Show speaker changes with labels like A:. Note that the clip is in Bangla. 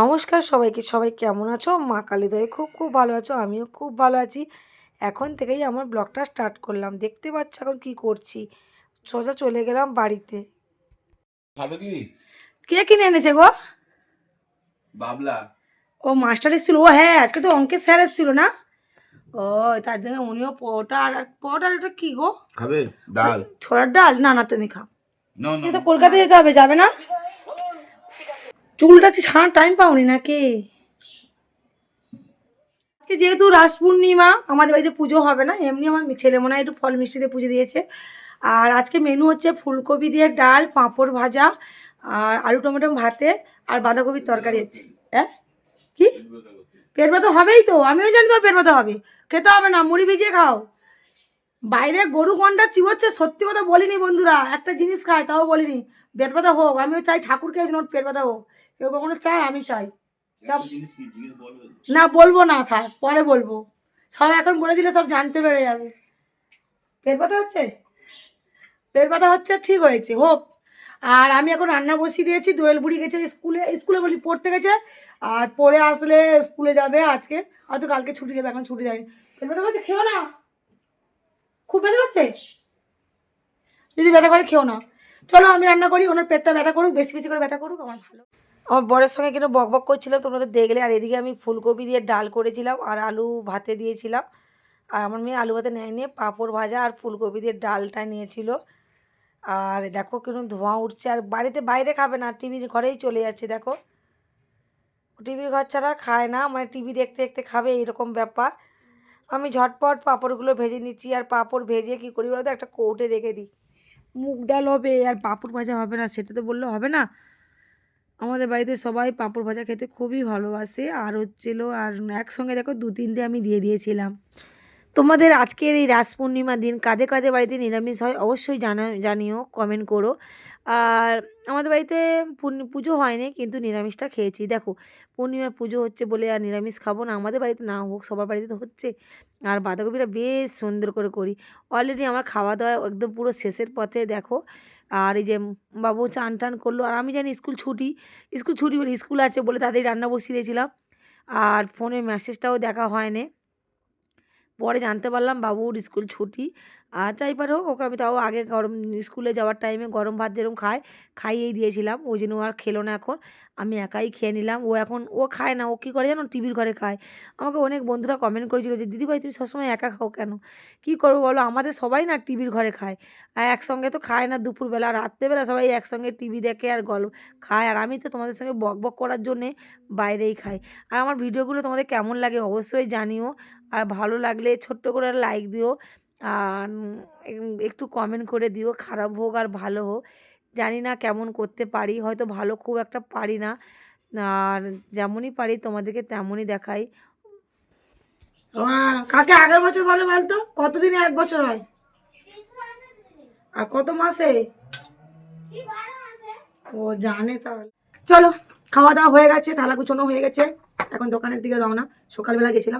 A: নমস্কার সবাইকে। সবাই কেমন আছো? মা কালীদয়ে খুব খুব ভালো আছো আমিও খুব ভালো আছি। এখন থেকেই আমার ব্লগটা স্টার্ট করলাম। দেখতে পাচ্ছ এখন কি করছি। সোজা চলে গেলাম বাড়িতে।
B: কি?
A: কে কিনে এনেছে গো?
B: বাবলা।
A: ও মাস্টার এসেছিল। ও হ্যাঁ আজকে তো অঙ্কের স্যার এসেছিল না? ও তার জন্য উনিও পরোটা আর পরোটা আর ওটা কি গো?
B: খাবে? ডাল।
A: ছোলার ডাল? না না তুমি খাও।
B: নো
A: তো কলকাতায় যেতে হবে যাবে না? চুলটা ছাড়ার টাইম পাওনি নাকি? আজকে যেহেতু রাস পূর্ণিমা, আমাদের বাড়িতে পুজো হবে না, এমনি আমার ছেলে মনে হয় একটু ফল মিষ্টি দিয়ে পুজো দিয়েছে। আর আজকে মেনু হচ্ছে ফুলকপি দিয়ে ডাল, পাঁপড় ভাজা, আর আলু টমেটো ভাতে, আর বাঁধাকপির তরকারি হচ্ছে। হ্যাঁ কি? পেট ব্যথা হবেই তো, আমিও জানি তোর পেট ব্যথা হবে। খেতে হবে না, মুড়ি ভিজিয়ে খাও। বাইরে গরু গন্ডা চিবোচ্ছে, সত্যি কথা বলিনি বন্ধুরা, একটা জিনিস খায়, তাও বলিনি। পেট ব্যথা হোক, আমিও চাই ঠাকুরকে ওর পেট ব্যথা হোক। কেউ কখনো চায় আমি চাই। না বলব না থাক পরে বলব। সব এখন বলে দিলে সব জানতে পেরে যাবে। পেট ব্যথা হচ্ছে? পেট ব্যথা হচ্ছে ঠিক হয়েছে হোক। আর আমি এখন রান্না বসিয়ে দিয়েছি দোয়েল বুড়ি গেছে স্কুলে স্কুলে বলি পড়তে গেছে। আর পড়ে আসলে স্কুলে যাবে আজকে হয়তো কালকে ছুটি দেবে এখন ছুটি দেয়নি। পেট ব্যথা হচ্ছে খেও না। খুব ব্যথা হচ্ছে যদি ব্যথা করে খেও না। চলো আমি রান্না করি ওনার পেটটা ব্যথা করুক বেশি বেশি করে ব্যথা করুক আমার ভালো। আমার বরের সঙ্গে কিন্তু বক বক করছিলাম তোমাদের দেখলে। আর এদিকে আমি ফুলকপি দিয়ে ডাল করেছিলাম আর আলু ভাতে দিয়েছিলাম। আর আমার মেয়ে আলু ভাতে নেয় নিয়ে পাঁপড় ভাজা আর ফুলকপি দিয়ে ডালটা নিয়েছিল। আর দেখো কীরকম ধোঁয়া উঠছে, আর বাড়িতে বাইরে খাবে না, টিভির ঘরেই চলে যাচ্ছে, দেখো। টিভির ঘর ছাড়া খায় না মানে টিভি দেখতে দেখতে খাবে এরকম ব্যাপার। আমি ঝটপট পাঁপড়গুলো ভেজে নিচ্ছি, আর পাঁপড় ভেজে কী করি বলতো, একটা কৌটে রেখে দিই। মুগ ডাল হবে, আর পাঁপড় ভাজা হবে না, সেটা তো বললে হবে না। আমাদের বাড়িতে সবাই পাঁপড় ভাজা খেতে খুবই ভালোবাসে। আর হচ্ছিল, আর একসঙ্গে দেখো দু তিনটে আমি দিয়ে দিয়েছিলাম। তোমাদের আজকের এই রাস পূর্ণিমার দিন কাদের কাদের বাড়িতে নিরামিষ হয় অবশ্যই জানা, জানিও কমেন্ট করো। আর আমাদের বাড়িতে পুজো হয়নি, কিন্তু নিরামিষটা খেয়েছি। দেখো, পূর্ণিমার পুজো হচ্ছে বলে আর নিরামিষ খাব না। আমাদের বাড়িতে না হোক, সবার বাড়িতে তো হচ্ছে। আর বাঁধাকপিটা বেশ সুন্দর করে করি। অলরেডি আমার খাওয়া দাওয়া একদম পুরো শেষের পথে, দেখো। আর এই যে বাবু চান টান করল। আর আমি জানি স্কুল ছুটি স্কুল ছুটি বলে স্কুল আছে বলে তাদের রান্না বসিয়ে দিয়েছিলাম। আর ফোনের মেসেজটাও দেখা হয়নি। পরে জানতে পারলাম বাবুর স্কুল ছুটি। আর যাই পার হোক, ওকে আমি তাও আগে গরম, স্কুলে যাওয়ার টাইমে গরম ভাত যেরকম খায়, খাইয়েই দিয়েছিলাম। ওই জন্য আর খেলো না এখন। আমি একাই খেয়ে নিলাম। ও এখন, ও খায় না। ও কী করে জানো? টিভির ঘরে খায়। আমাকে অনেক বন্ধুরা কমেন্ট করেছিল যে, দিদিভাই, তুমি সবসময় একা খাও কেন? কী করব বলো? আমাদের সবাই না টিভির ঘরে খায়। আর একসঙ্গে তো খায় না দুপুরবেলা, রাত্রেবেলা সবাই একসঙ্গে টিভি দেখে আর গল্প খায়। আর আমি তো তোমাদের সঙ্গে বক বক করার জন্যে বাইরেই খাই। আর আমার ভিডিওগুলো তোমাদের কেমন লাগে অবশ্যই জানিও। আর ভালো লাগলে ছোট্ট করে লাইক দিও। আর একটু কমেন্ট করে দিও, খারাপ হোক আর ভালো হোক। জানি না কেমন করতে পারি, হয়তো ভালো খুব একটা পারি না। আর যেমনই পারি তোমাদেরকে তেমনই দেখাই। কাকে আগের বছর বলো বলতো? কতদিনে এক বছর হয়? আর কত মাসে? ও, জানে তাহলে। চলো, খাওয়া দাওয়া হয়ে গেছে, থালা কুচোনো হয়ে গেছে। এখন দোকানের দিকে রওনা। সকালবেলা গেছিলাম।